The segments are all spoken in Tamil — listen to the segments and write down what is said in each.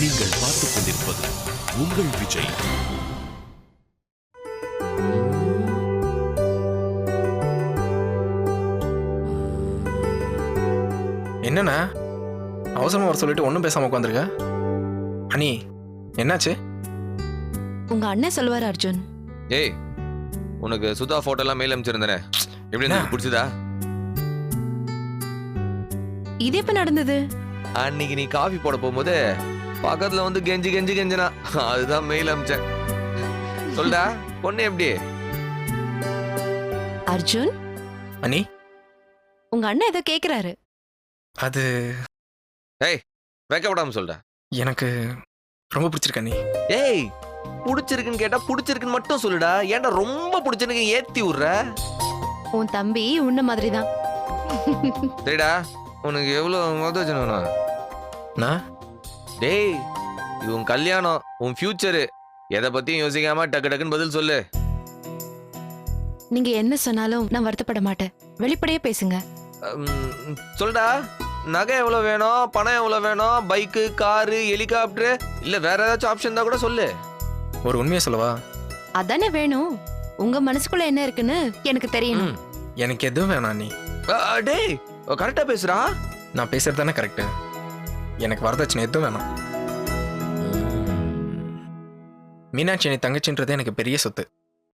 நீங்கள் பார்த்துக் கொண்டிருப்பது உங்கள் விஜய். என்னண்ணா? அவசரமா வர சொல்லிட்டு ஒன்றும் பேசாம உட்காந்துருக்க அனி என்னாச்சு? உங்க அண்ணன் சொல்லுவார் அர்ஜுன். ஏய் உனக்கு சுதா போட்டோ எல்லாம் மெயில் அனுப்பிச்சிருந்தேனே. எப்படி இருந்தது? பிடிச்சதா? இது எப்ப நடந்தது? அன்னைக்கு நீ காஃபி போட போகும்போது பக்கத்துல வந்து கெஞ்சி கெஞ்சி கெஞ்சினா. அதுதான் மெயில் அனுப்பிச்சேன் சொல்டா பொண்ணு எப்படி? அர்ஜுன்? அனி உங்க அண்ணன் ஏதோ கேக்குறாரு. அது வைக்கப்படாம சொல்டா. எனக்கு ரொம்ப பிடிச்சிருக்கு அண்ணி ஏய் புடிச்சிருக்குன்னு கேட்டா புடிச்சிருக்குன்னு மட்டும் சொல்லுடா. ஏன்டா ரொம்ப பிடிச்சிருக்கு ஏத்தி விடுற? உன் தம்பி உன்ன மாதிரி தான் சரிடா உனக்கு எவ்வளவு மொதல் வேணும் நான்? டேய் இது உன் கல்யாணம் உன் ஃபியூச்சரு எதை பத்தியும் யோசிக்காம டக்கு டக்குன்னு பதில் சொல்லு. நீங்க என்ன சொன்னாலும் நான் வருத்தப்பட மாட்டேன். வெளிப்படையா பேசுங்க. உம், சொல்டா. நகை எவ்வளவு வேணும்? பணம் எவ்வளவு வேணும்? பைக்கு காரு ஹெலிகாப்டர் இல்ல வேற ஏதாச்சும் ஆப்ஷன் தான் கூட சொல்லு. ஒரு உண்மையை சொல்லவா? அதானே வேணும். உங்க மனசுக்குள்ள என்ன இருக்குன்னு எனக்கு தெரியணும். ம். எனக்கு எதுவும் வேணாம் அண்ணி அ, அ, டேய் கரெக்டா பேசுறா நான் பேசுறது தானே கரெக்டு எனக்கு வரதட்சணை எதுவும் வேணாம். மீனாட்சி அணி தங்கச்சின்றது எனக்கு பெரிய சொத்து.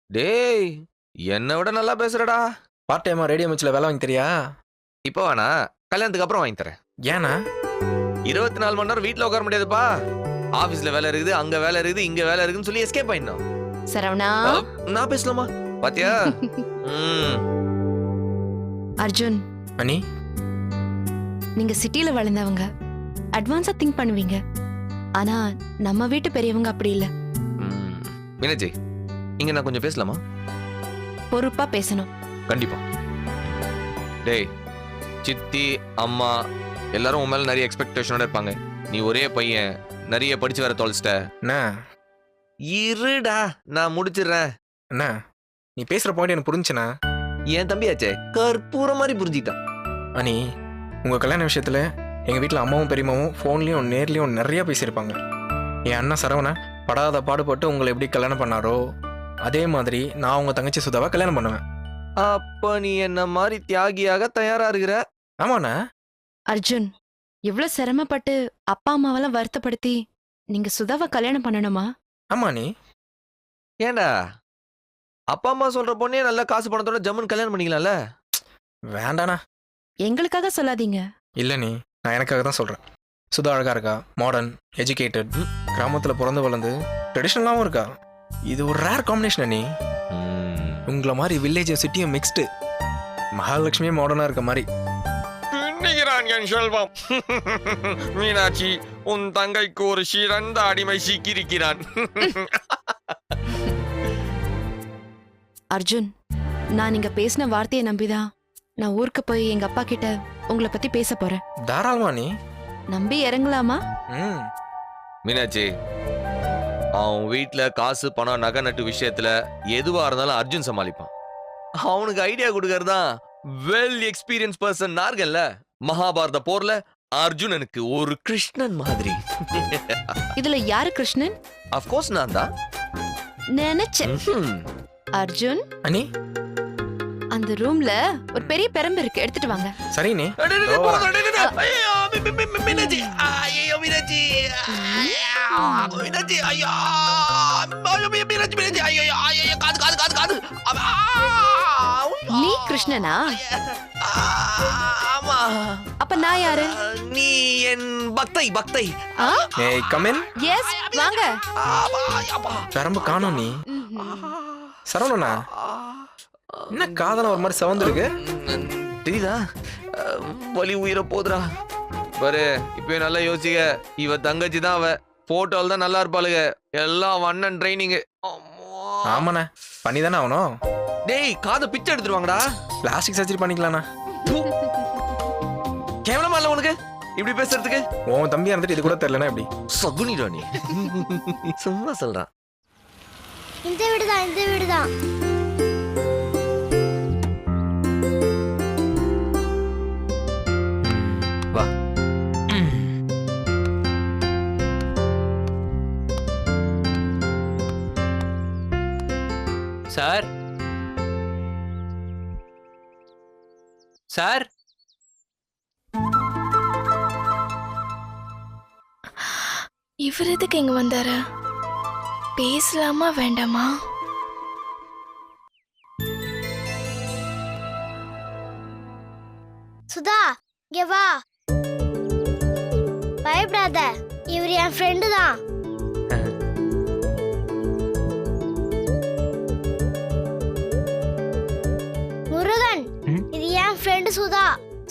டேய் என்னை விட நல்லா பேசுறடா. பார்ட் டைமா ரேடியோ மிச்சில் வேலை வாங்கி தெரியா? இப்போ வேணா கல்யாணத்துக்கு அப்புறம் வாங்கி தரேன். ஏன்னா? இருபத்தி நாலு மணி நேரம் வீட்ல உட்கார முடியாதுப்பா. ஆபீஸ்ல வேலை இருக்குது அங்க வேலை இருக்குது இங்க வேலை இருக்குன்னு சொல்லி எஸ்கேப் ஆயிடணும். சரவணா. நான் பேசலாமா? பாத்தியா? அர்ஜுன். அனி நீங்க சிட்டில வளர்ந்தவங்க அட்வான்ஸா திங்க் பண்ணுவீங்க. ஆனா நம்ம வீட்டு பெரியவங்க அப்படி இல்ல. ம். மீனாட்சி இங்க நான் கொஞ்சம் பேசலாமா? பொறுப்பா பேசணும். கண்டிப்பா. டேய் சித்தி அம்மா எல்லாரும் உன் மேல நிறைய எக்ஸ்பெக்டேஷனோட இருப்பாங்க. நீ ஒரே பையன் நிறைய படிச்சு வர தொலைச்சிட்ட. அண்ணா. இருடா நான் முடிச்சிடுறேன். அண்ணா நீ பேசுற பாயிண்ட் எனக்கு புரிஞ்சுண்ணா என் தம்பியாச்சே கற்பூரம் மாதிரி புரிஞ்சுக்கிட்டான். அனி உங்க கல்யாண விஷயத்துல எங்க வீட்ல அம்மாவும் பெரியம்மாவும் ஃபோன்லயும் நேர்லயும் நிறைய பேசியிருப்பாங்க. என் அண்ணன் சரவணன் படாத பாடுபட்டு உங்களை எப்படி கல்யாணம் பண்ணாரோ அதே மாதிரி நான் உங்க தங்கச்சி சுதாவை கல்யாணம் பண்ணுவேன். அப்ப நீ என்ன மாதிரி தியாகியாக தயாரா இருக்கிற? ஆமாண்ணா. அர்ஜுன் இவ்ளோ சிரமப்பட்டு அப்பா அம்மாவெல்லாம் வருத்தப்படுத்தி நீங்க சுதாவை கல்யாணம் பண்ணணுமா? ஆமா நீ. ஏன்டா அப்பா அம்மா சொல்ற பொண்ணே நல்ல காசு பணத்தோட ஜம்முன்னு கல்யாணம் பண்ணிக்கலாம்ல? வேண்டாண்ணா. எங்களுக்காக சொல்லாதீங்க. இல்ல நீ. நான் எனக்காக தான் சொல்றேன். சுதா அழகா இருக்கா? மாடர்ன் எஜுகேட்டட் கிராமத்துல பிறந்து வளர்ந்து ட்ரெடிஷ்னலாகவும் இருக்கா? இது ஒரு ரேர் காம்பினேஷன் நீ ம். உங்களை மாதிரி வில்லேஜ் சிட்டியும் மிக்ஸ்டு மகாலட்சுமியே மாடர்னா இருக்க மாதிரி. எண்ணுகிறான் என் செல்வம். மீனாட்சி உன் தங்கைக்கு ஒரு சிறந்த அடிமை சிக்கியிருக்கிறான். அர்ஜுன் நான் நீங்க பேசின வார்த்தையை நம்பிதான் நான் ஊருக்கு போய் எங்க அப்பா கிட்ட உங்களை பத்தி பேச போறேன். தாராளமா நீ. நம்பி இறங்கலாமா? ம். மீனாட்சி அவன் வீட்ல காசு பணம் நகை நட்டு விஷயத்துல எதுவா இருந்தாலும் அர்ஜுன் சமாளிப்பான். அவனுக்கு ஐடியா கொடுக்கறதான் வெல் எக்ஸ்பீரியன்ஸ் பர்சன் நார்கல்ல மகாபாரத போர்ல அர்ஜுனனுக்கு ஒரு கிருஷ்ணன் மாதிரி. இதுல யாரு கிருஷ்ணன்? அஃப்கோர்ஸ் நான் தான். நினைச்சேன். ம்ஹும். அர்ஜுன். அனி அந்த ரூம்ல ஒரு பெரிய பெரம்பு இருக்கு எடுத்துட்டு வாங்க சரி நீ அடே, அடே, இதோ போதும், அடே, அடே, அடே. ஐயோ, மீ- மீ- மீ- மீ- மீனாட்சி. ஐயோ, மீனாட்சி. ஐயோ, மீனாட்சி, ஐயோ. ஐயோ, மீ- மீனாட்சி, மீனாட்சி. ஐயோ, ஐயோ, ஐயோ, காது, காது, காது, காது. நீ கிருஷ்ணனா ஆமா. அப்ப நான் யாரு நீ என் பக்தை பக்தை ஏய் கமின் எஸ் வாங்க. பெரம்பு காணோம் நீ. சரவணனா என்ன காதல ஒரு மாதிரி சவந்திருக்கு? தெரியுதா? வலி உயிர போதுடா. பாரு இப்பயும் நல்லா யோசிக்க. இவ தங்கச்சி தான் அவ. போட்டோல தான் நல்லா இருப்பாளுங்க எல்லாம் வண்ணன் ட்ரைனிங் ஆமாண்ணே. பண்ணி தானே ஆகணும். டேய் காதை பிச்சை எடுத்துருவாங்கடா பிளாஸ்டிக் சர்ஜரி பண்ணிக்கலாண்ணா. கேவலமா இல்ல உனக்கு? இப்படி பேசுறதுக்கு? உன் தம்பியா இருந்துட்டு இது கூட தெரியலனா எப்படி சகுனிடா நீ. சும்மா சொல்றான் இந்த வீடு தான் இந்த வீடு தான் சார். சார். இவர் எதுக்கு இங்க வந்தாரு? பேசலாமா வேண்டாமா? சுதா இங்க வா. பயப்படாத. இவர் என் ஃப்ரெண்டு தான்.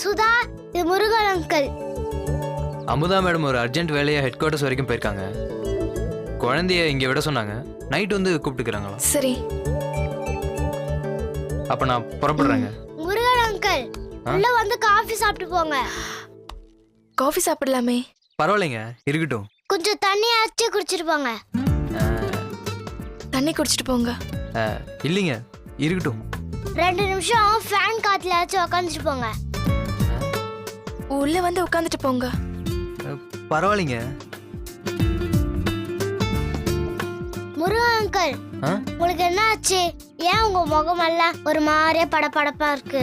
சுதா இது முருகன் அங்கிள். அமுதா மேடம் ஒரு அர்ஜென்ட் வேலையா ஹெட் குவார்ட்டர்ஸ் வரைக்கும் போயிருக்காங்க. குழந்தைய இங்க விட சொன்னாங்க. நைட் வந்து கூப்பிட்டுக்கிறாங்களா சரி. அப்ப நான் புறப்படுறேங்க. முருகன் அங்கிள்? உள்ள வந்து காஃபி சாப்பிட்டு போங்க. காஃபி சாப்பிடலாமே. பரவாயில்லைங்க இருக்கட்டும். கொஞ்சம் தண்ணி அரைச்சு குடிச்சிட்டு போங்க. தண்ணி குடிச்சிட்டு போங்க. இல்லைங்க இருக்கட்டும். ரெண்டு நிமிஷம் ஃபேன் காத்துல வச்சு உக்காந்துட்டு போங்க. உள்ள வந்து உட்காந்துட்டு போங்க. பரவாயில்லைங்க. முருகன் அங்கிள் ஆ? உங்களுக்கு என்ன ஆச்சு? ஏன் உங்க முகமெல்லாம் ஒரு மாதிரியா படபடப்பா இருக்கு?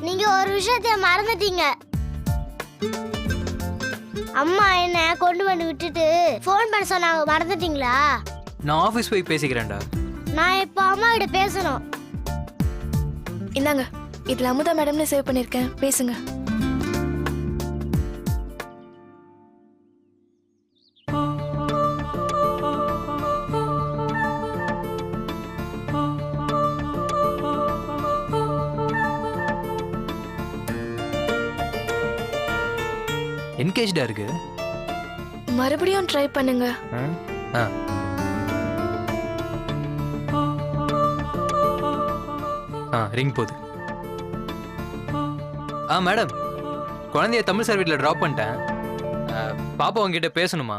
நீங்க ஒரு விஷயத்த மறந்துட்டீங்க. அம்மா என்ன கொண்டு வந்து விட்டுட்டு ஃபோன் பண்ண சொன்னாங்க மறந்துட்டீங்களா? நான் ஆஃபீஸ் போய் பேசிக்கிறேன்டா. நான் இப்போ அம்மா கிட்ட பேசணும். இந்தாங்க. இதுல அமுதா மேடம்னு சேவ் பண்ணிருக்கேன் பேசுங்க. என்கேஜ்டா இருக்கு? மறுபடியும் ட்ரை பண்ணுங்க. ஆ? ஆ. ரிங் போகுது ஆ மேடம் குழந்தைய தமிழ் சார் வீட்டில் ட்ராப் பண்ணிட்டேன். ஆ, பாப்பா உங்ககிட்ட பேசணுமா?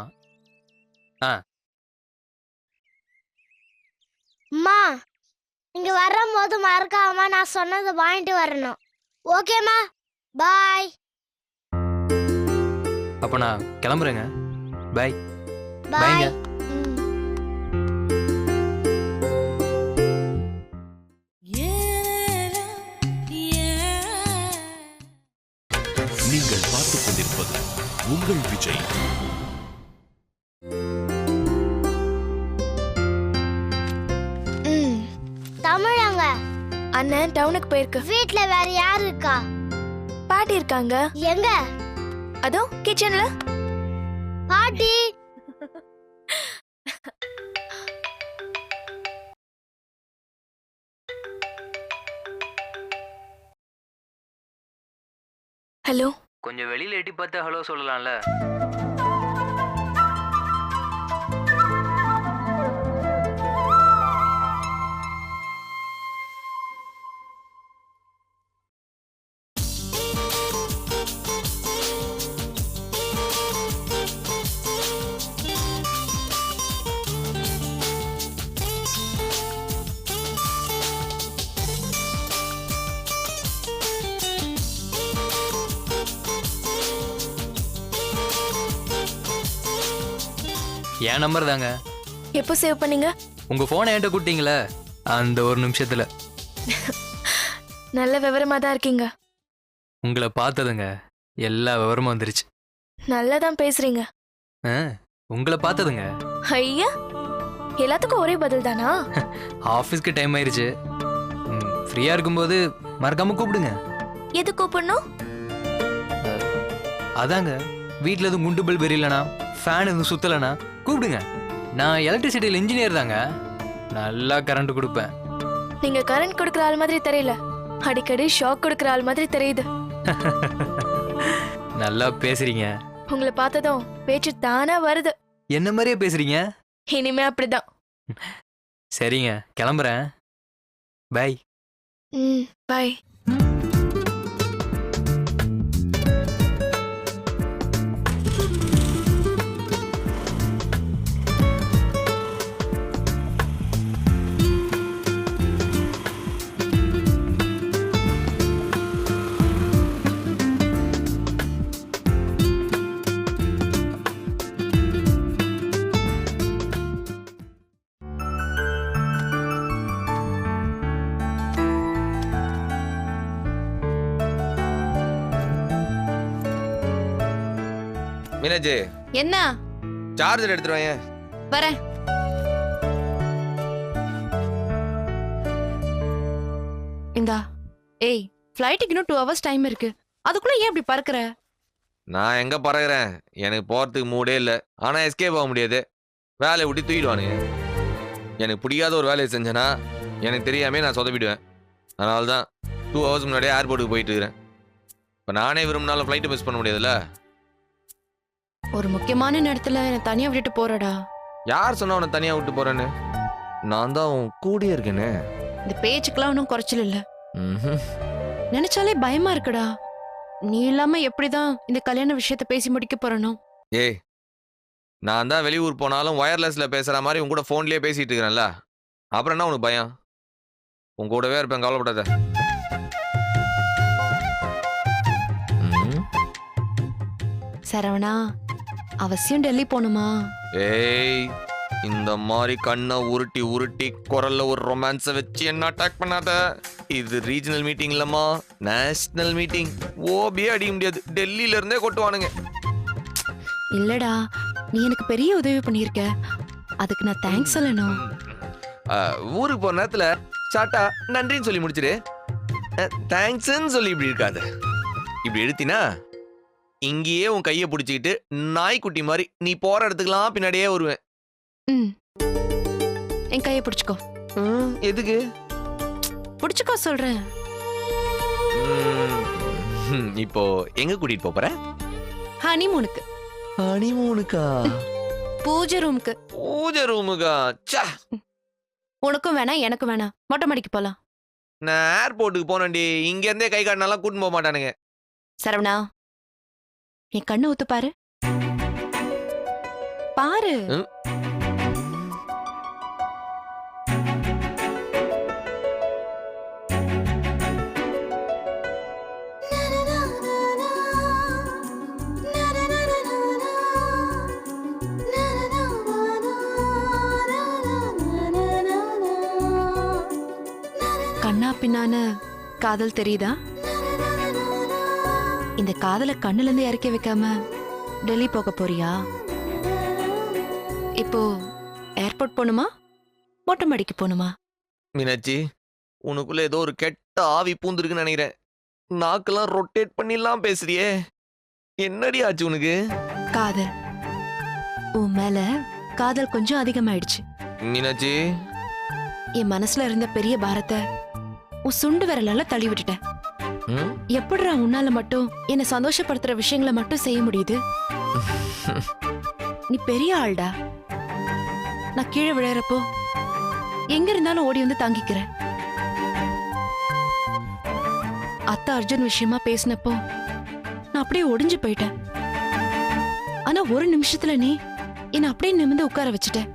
அம்மா நீங்க வரும்போது மறக்காம நான் சொன்னதை வாங்கிட்டு வரணும். ஓகேம்மா பாய் அப்போ நான் கிளம்புறேங்க. பாய் பாய்ங்க. தமிழங்க. அண்ணன் டவுனுக்கு போயிருக்கு. வீட்ல வேற யார் இருக்கா? பாட்டி இருக்காங்க. எங்க? அதோ கிச்சன்ல பாட்டி. ஹலோ. கொஞ்சம் வெளியில் எட்டி பார்த்து ஹலோ சொல்லலாம்ல. என் நம்பர் தாங்க. எப்போ சேவ் பண்ணீங்க? உங்க போனை என்கிட்ட கொடுத்தீங்களே அந்த ஒரு நிமிஷத்துல. நல்ல விவரமா தான் இருக்கீங்க. உங்களை பார்த்ததுங்க எல்லா விவரமும் வந்துருச்சு. நல்லா தான் பேசுறீங்க. ஆ, உங்களை பார்த்ததுங்க. ஐயா எல்லாத்துக்கும் ஒரே பதில் தானா? ஆஃபீஸ்க்கு டைம் ஆயிருச்சு. ஃப்ரீயா இருக்கும்போது மறக்காம கூப்பிடுங்க. எது கூப்பிடணும்? அதாங்க வீட்டில் எதுவும் குண்டு பல்ப் எரியலனா ஃபேன் எதுவும் சுத்தலைனா கூப்பிடுங்க. நான் எலக்ட்ரிசிட்டியில் இன்ஜினியர் தாங்க. நல்லா கரண்ட் கொடுப்பேன். நீங்க கரண்ட் கொடுக்குற ஆள் மாதிரி தெரியல. அடிக்கடி ஷாக் கொடுக்குற ஆள் மாதிரி தெரியுது. நல்லா பேசுறீங்க. உங்களை பார்த்ததும் பேச்சு தானா வருது. என்ன மாதிரியே பேசுறீங்க? இனிமே அப்படிதான். சரிங்க கிளம்புறேன். பை ம் பாய் மீனாட்சி என்ன? சார்ஜர் எடுத்துட்டு வாங்க வரேன். இந்தா ஏய் ஃப்ளைட்டுக்கு இன்னும் டூ ஹவர்ஸ் டைம் இருக்கு. அதுக்குள்ள ஏன் இப்படி பறக்குற? நான் எங்க பறகுறேன் எனக்கு போறதுக்கு மூடே இல்லை. ஆனா எஸ்கேப் ஆக முடியாது. வேலையை விட்டு தூக்கிடுவானுங்க. எனக்கு பிடிக்காத ஒரு வேலையை செஞ்சேன்னா எனக்கு தெரியாமே நான் சொதப்பிடுவேன். அதனால தான் டூ ஹவர்ஸ் முன்னாடியே ஏர்போர்ட்டுக்கு போயிட்டு இருக்கிறேன். இப்போ நானே விரும்பினாலும் ஃப்ளைட்டை மிஸ் பண்ண முடியாதுல்ல? ஒரு முக்கியமான நேரத்துல என்னை தனியா விட்டுட்டு போறடா. யார் சொன்னா உன்னை தனியாக விட்டு போறேன்னு? நான் தான் உன் கூடயே இருக்கேனே. இந்த பேச்சுக்கெல்லாம் ஒன்றும் குறைச்சல் இல்ல. ம்ஹும். நினைச்சாலே பயமா இருக்குடா. நீ இல்லாம எப்படிதான் இந்த கல்யாண விஷயத்த பேசி முடிக்க போறனோ? ஏய் நான் தான் வெளியூர் போனாலும் ஒயர்லெஸ்ல பேசுற மாதிரி உன் கூட ஃபோன்லயே பேசிட்டு இருக்கிறேன்ல. அப்புறம் என்ன உனக்கு பயம்? உன் கூடவே இருப்பேன் கவலைப்படாத. ம். சரவணா அவசியம் டெல்லி போகணுமா ஏய் இந்த மாதிரி கண்ணை உருட்டி உருட்டி குரல்ல ஒரு ரொமான்ஸை வச்சு என்ன அட்டாக் பண்ணாத? இது ரீஜனல் மீட்டிங் இல்லம்மா. நேஷனல் மீட்டிங் ஓபியே அடிக்க முடியாது. டெல்லியில இருந்தே கொட்டுவானுங்க. இல்லடா நீ எனக்கு பெரிய உதவி பண்ணியிருக்க. அதுக்கு நான் தேங்க்ஸ் சொல்லணும். ஊருக்கு போற நேரத்துல சாட்டா நன்றின்னு சொல்லி முடிச்சிடு. தேங்க்ஸ்ன்னு சொல்லி இப்படி இருக்காத. இப்படி எடுத்தினா இங்கேயே உன் கையை பிடிச்சிக்கிட்டு நாய்க்குட்டி மாதிரி நீ போற இடத்துக்குலாம் பின்னாடியே வருவேன். ம். என் கையை பிடிச்சுக்கோ. ம், எதுக்கு? பிடிச்சுக்கோ சொல்றேன். ம், இப்போ எங்க கூட்டிட்டு போப் போற? ஹனிமூனுக்கு. ஹனிமூனுக்கா? பூஜை ரூமுக்கு. பூஜை ரூமுக்கா? ச்சே. உனக்கும் வேணாம் எனக்கும் வேணாம் மொட்டை மாடிக்கு போலாம். நான் ஏர்போர்ட்டுக்கு போனேன்டி. இங்க இருந்தே கை காட்டினாலாம் கூட்டின்னு போக மாட்டானுங்க. சரவணா என் கண்ணை ஊத்து பாரு. பாரு. கண்ணா பின்னான காதல் தெரியுதா? இந்த காதலை கண்ணுல இருந்து இறக்கி வைக்காம டெல்லி போக போறியா? இப்போ ஏர்போர்ட் போகணுமா மொட்டை மாடிக்கு போகணுமா மீனாட்சி உனக்குள்ள ஏதோ ஒரு கெட்ட ஆவி பூந்துருக்குன்னு நினைக்கிறேன். நாக்கெல்லாம் ரொட்டேட் பண்ணிலாம் பேசுறியே. என்னடி ஆச்சு உனக்கு? காதல். உன் மேல காதல் கொஞ்சம் அதிகமாயிடுச்சு. மீனாட்சி. என் மனசுல இருந்த பெரிய பாரத்தை உன் சுண்டு விரலால தள்ளி விட்டுட்டேன்? எப்படிடா உன்னால மட்டும் என்னை சந்தோஷப்படுத்துற விஷயங்களை மட்டும் செய்ய முடியுது? நீ பெரிய ஆள்டா. நான் கீழே விழையறப்போ எங்க இருந்தாலும் ஓடி வந்து தாங்கிக்கிறேன் அத்தை அர்ஜுன் விஷயமா பேசினப்போ நான் அப்படியே ஒடிஞ்சு போயிட்டேன். ஆனா ஒரு நிமிஷத்துல நீ என்னை அப்படியே நிமிந்து உட்கார வச்சுட்ட.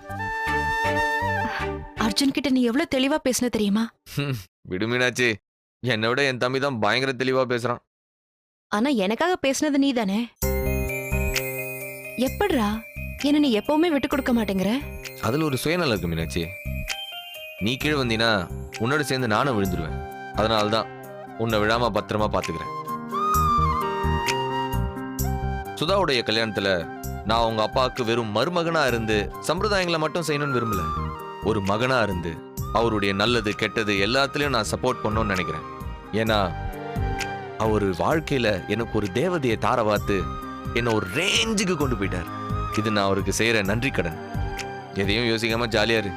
அர்ஜுன் கிட்ட நீ எவ்வளவு தெளிவா பேசின தெரியுமா? விடு மீனாட்சி. என்னை விட என் தம்பி தான் பயங்கர தெளிவா பேசுறான். ஆனா எனக்காக பேசுனது நீ தானே எப்படிரா என்ன நீ எப்பவுமே விட்டு கொடுக்க மாட்டேங்கிற? அதுல ஒரு சுயநலம் இருக்கு மீனாட்சி. நீ கீழே வந்தீனா உன்னோட சேர்ந்து நானும் விழுந்துருவேன். அதனால தான் உன்னை விழாம பத்திரமா பாத்துக்கிறேன். சுதாவுடைய கல்யாணத்துல நான் உங்க அப்பாவுக்கு வெறும் மருமகனா இருந்து சம்பிரதாயங்களை மட்டும் செய்யணும்னு விரும்பல. ஒரு மகனா இருந்து அவருடைய நல்லது கெட்டது எல்லாத்துலயும் நான் சப்போர்ட் பண்ணணும்னு நினைக்கிறேன். ஏன்னா அவர் வாழ்க்கையில எனக்கு ஒரு தேவதையை தாரவாத்து என்னை ஒரு ரேஞ்சுக்கு கொண்டு போயிட்டார். இது நான் அவருக்கு செய்யற நன்றி கடன். எதையும் யோசிக்காம ஜாலியா இரு.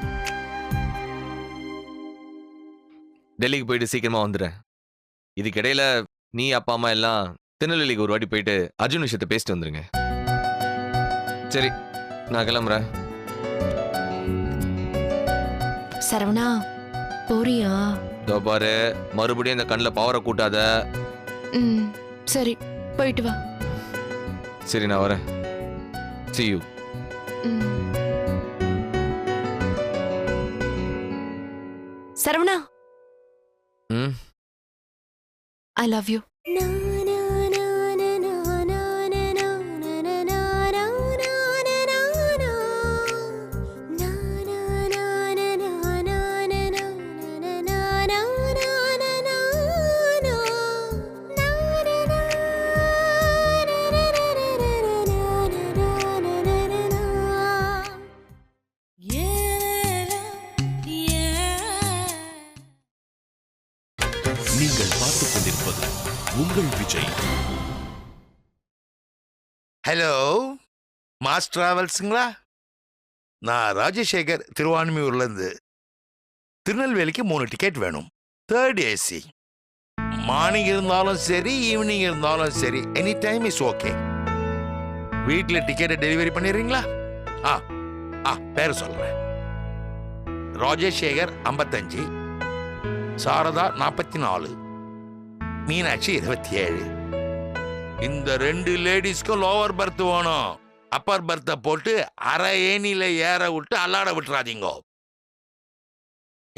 டெல்லிக்கு போயிட்டு சீக்கிரமா வந்துடுறேன். இதுக்கிடையில நீ அப்பா அம்மா எல்லாம் திருநெல்வேலிக்கு ஒரு வாட்டி போயிட்டு அர்ஜுன் விஷயத்தை பேசிட்டு வந்துருங்க. சரி நான் கிளம்புறேன். சரவணா போறியா? இதோ பாரு மறுபடியும் இந்த கண்ணில் பவரை கூட்டாத. ம் சரி போயிட்டு வா. சரி நான் வரேன். See you. ம். சரவணா. ம்? ஐ லவ் யூ ராஜ் டிராவல்ஸுங்களா நான் ராஜசேகர் திருவான்மியூர்லேருந்து. திருநெல்வேலிக்கு மூணு டிக்கெட் வேணும். தேர்ட் ஏசி மார்னிங் இருந்தாலும் சரி ஈவினிங் இருந்தாலும் சரி எனி டைம் இஸ் ஓகே வீட்டில் டிக்கெட்டை டெலிவரி பண்ணிடுறீங்களா? ஆ ஆ பேர் சொல்கிறேன் ராஜசேகர் ஐம்பத்தஞ்சு. சாரதா நாற்பத்தி நாலு மீனாட்சி இருபத்தி ஏழு. இந்த ரெண்டு லேடிஸ்க்கும் லோவர் பர்த் வேணும். அப்பர் பர்த்தை போட்டு அரை ஏனில ஏற விட்டு அல்லாட விட்டுறாதீங்க.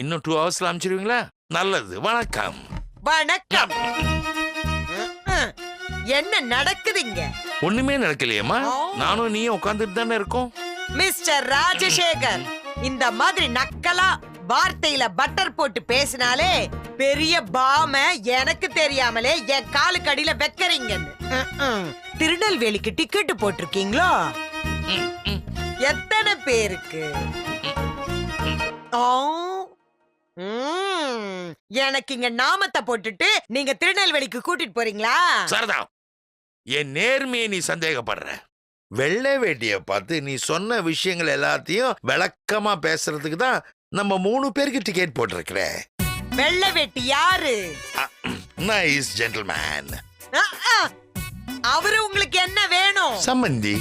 இன்னும் டூ ஹவர்ஸ்ல அனுப்பிச்சிருவீங்களா நல்லது. வணக்கம். வணக்கம். என்ன நடக்குதுங்க? ஒண்ணுமே நடக்கலையேம்மா. நானும் நீயும் உட்காந்துட்டு தானே இருக்கோம். மிஸ்டர் ராஜசேகர் இந்த மாதிரி நக்கலா வார்த்தையில பட்டர் போட்டு பேசினாலே பெரிய பாம எனக்கு தெரியாமலே என் காலுக்கு அடியில வைக்கறீங்கன்னு. திருநெல்வேலிக்கு டிக்கெட் போட்டிருக்கீங்களோ. எத்தனை பேருக்கு. எனக்கு இங்க நாமத்தை போட்டுட்டு நீங்க திருநெல்வேலிக்கு கூட்டிட்டு போறீங்களா? சரதா என் நேர்மையை நீ சந்தேகப்படுற. வெள்ளை வேட்டிய பார்த்து நீ சொன்ன விஷயங்கள் எல்லாத்தையும் விளக்கமா பேசுறதுக்கு தான் நம்ம மூணு பேருக்கு டிக்கெட் போட்டிருக்கிற. வெள்ளை வெட்டி யாரு? Nice gentleman. அவரு உங்களுக்கு என்ன வேணும்? சம்மந்தி.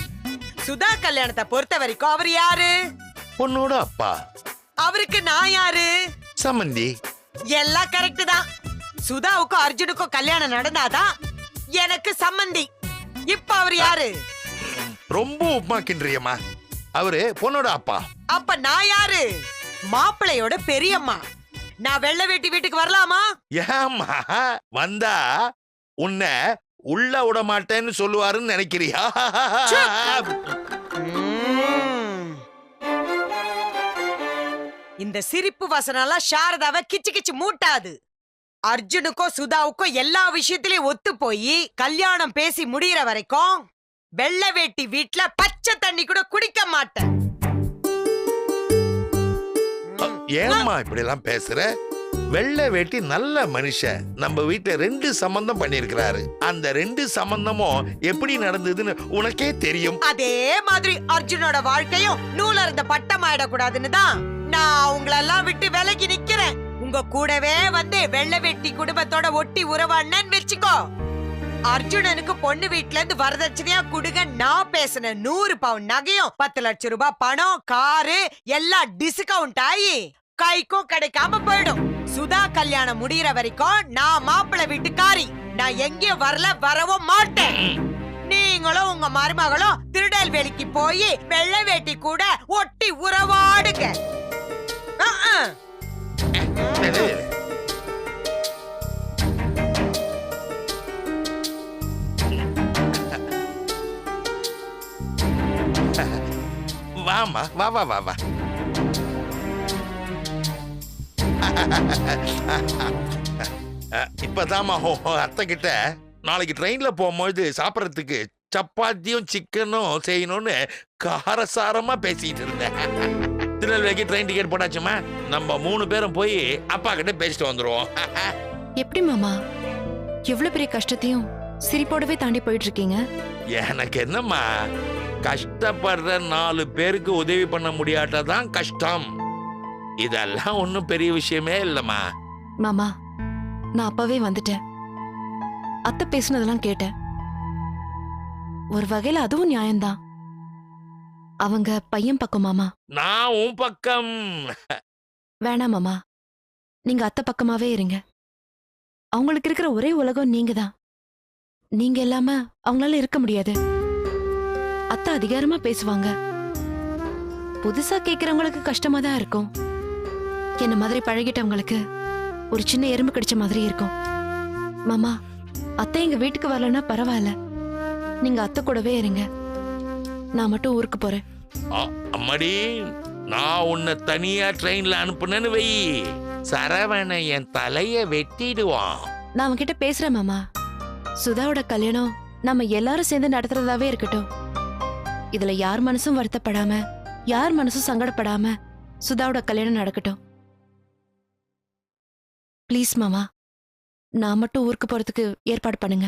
சுதா கல்யாணத்தை பொறுத்த வரைக்கும் அவர் யாரு? பொண்ணோட அப்பா. அவருக்கு நான் யாரு? சம்மந்தி. எல்லாம் கரெக்ட் தான். சுதாவுக்கும் அர்ஜுனுக்கும் கல்யாணம் நடந்தாதான் எனக்கு சம்மந்தி. இப்ப அவர் யாரு? ரொம்ப உப்மா கிண்டுறியம்மா. அவரு பொண்ணோட அப்பா. அப்ப நான் யாரு? மாப்பிள்ளையோட பெரியம்மா. நான் வெள்ளை வேட்டி வீட்டுக்கு வரலாமா? ஏம்மா வந்தா உன்னை உள்ள விட மாட்டேன்னு சொல்லுவாருன்னு நினைக்கிறியா. இந்த சிரிப்பு வசனம்லாம் சாரதாவை கிச்சு கிச்சு மூட்டாது அர்ஜுனுக்கும் சுதாவுக்கும் எல்லா விஷயத்திலயும் ஒத்து போய் கல்யாணம் பேசி முடியற வரைக்கும் வெள்ளை வேட்டி வீட்ல பச்சை தண்ணி கூட குடிக்க மாட்டேன் ம். ஏம்மா இப்படி எல்லாம் பேசுற வெள்ளை வேட்டி நல்ல மனுஷன். நம்ம வீட்டுல ரெண்டு சம்பந்தம் பண்ணிருக்கிறாரு அந்த ரெண்டு சம்பந்தமும் எப்படி நடந்ததுன்னு உனக்கே தெரியும். அதே மாதிரி அர்ஜுனோட வாழ்க்கையும் நூல இருந்த பட்டம் ஆயிடக்கூடாதுன்னு தான் நான் உங்களெல்லாம் விட்டு விலகி நிக்கிறேன். உங்க கூடவே வந்து வெள்ளை வெட்டி குடும்பத்தோட ஒட்டி உறவாண்ணன்னு வச்சுக்கோ. அர்ஜுனனுக்கு பொண்ணு வீட்ல இருந்து வரதட்சணையா குடுங்க நான் பேசின நூறு பவுன் நகையும் பத்து லட்சம் ரூபாய் பணம் காரு எல்லாம் டிஸ்கவுண்ட் ஆகி கைக்கும் கிடைக்காம போயிடும். சுதா கல்யாணம் முடியற வரைக்கும் நான் மாப்பிள்ளை வீட்டுக்காரி. நான் எங்கேயும் வரல வரவும் மாட்டேன். நீங்களும் உங்க மருமகளும் திருநெல்வேலிக்கு போய் வெள்ளை வேட்டி கூட ஒட்டி உறவாடுங்க. வாமா வா வா வா வா. இப்பதாம்மா அத்தை கிட்ட நாளைக்கு ட்ரெயின்ல போகும்போது சாப்பிட்றதுக்கு சப்பாத்தியும் சிக்கனும் செய்யணும்னு காரசாரமா பேசிட்டு இருந்தேன். திருநெல்வேலிக்கு ட்ரெயின் டிக்கெட் போட்டாச்சுமா நம்ம மூணு பேரும் போய் அப்பா கிட்ட பேசிட்டு வந்துருவோம். எப்படி மாமா? எவ்வளவு பெரிய கஷ்டத்தையும் சிரிப்போடவே தாண்டி போயிட்டு இருக்கீங்க? எனக்கு என்னம்மா? கஷ்டப்படுற நாலு பேருக்கு உதவி பண்ண முடியாட்டதான் கஷ்டம். இதெல்லாம் ஒன்றும் பெரிய விஷயமே இல்லைம்மா. மாமா நான் அப்பவே வந்துட்டேன். அத்தை பேசுனதெல்லாம் கேட்டேன். ஒரு வகையில அதுவும் நியாயம்தான். அவங்க பையன் பக்கம் மாமா. நான் உன் பக்கம். வேணாம் மாமா. நீங்க அத்தை பக்கமாவே இருங்க. அவங்களுக்கு இருக்கிற ஒரே உலகம் நீங்க தான் நீங்க இல்லாம அவங்களால இருக்க முடியாது. அத்தை அதிகாரமா பேசுவாங்க. புதுசா கேக்குறவங்களுக்கு கஷ்டமா தான் இருக்கும். என்ன மாதிரி பழகிட்டவங்களுக்கு ஒரு சின்ன எறும்பு கடிச்ச மாதிரி இருக்கும். மாமா அத்தை எங்க வீட்டுக்கு வரலன்னா பரவாயில்ல. நீங்க அத்தை கூடவே இருங்க. நான் மட்டும் ஊருக்கு போறேன். அ- அம்மாடி நான் உன்னை தனியா ட்ரெயின்ல அனுப்புனேன்னு வை. சரவண என் தலைய வெட்டிடுவான். நான் அவன்கிட்ட பேசுறேன் மாமா. சுதாவோட கல்யாணம் நம்ம எல்லாரும் சேர்ந்து நடத்துறதாவே இருக்கட்டும். இதுல யார் மனசும் வருத்தப்படாம யார் மனசும் சங்கடப்படாம சுதாவோட கல்யாணம் நடக்கட்டும். ப்ளீஸ் மாமா நான் மட்டும் ஊருக்கு போறதுக்கு ஏற்பாடு பண்ணுங்க.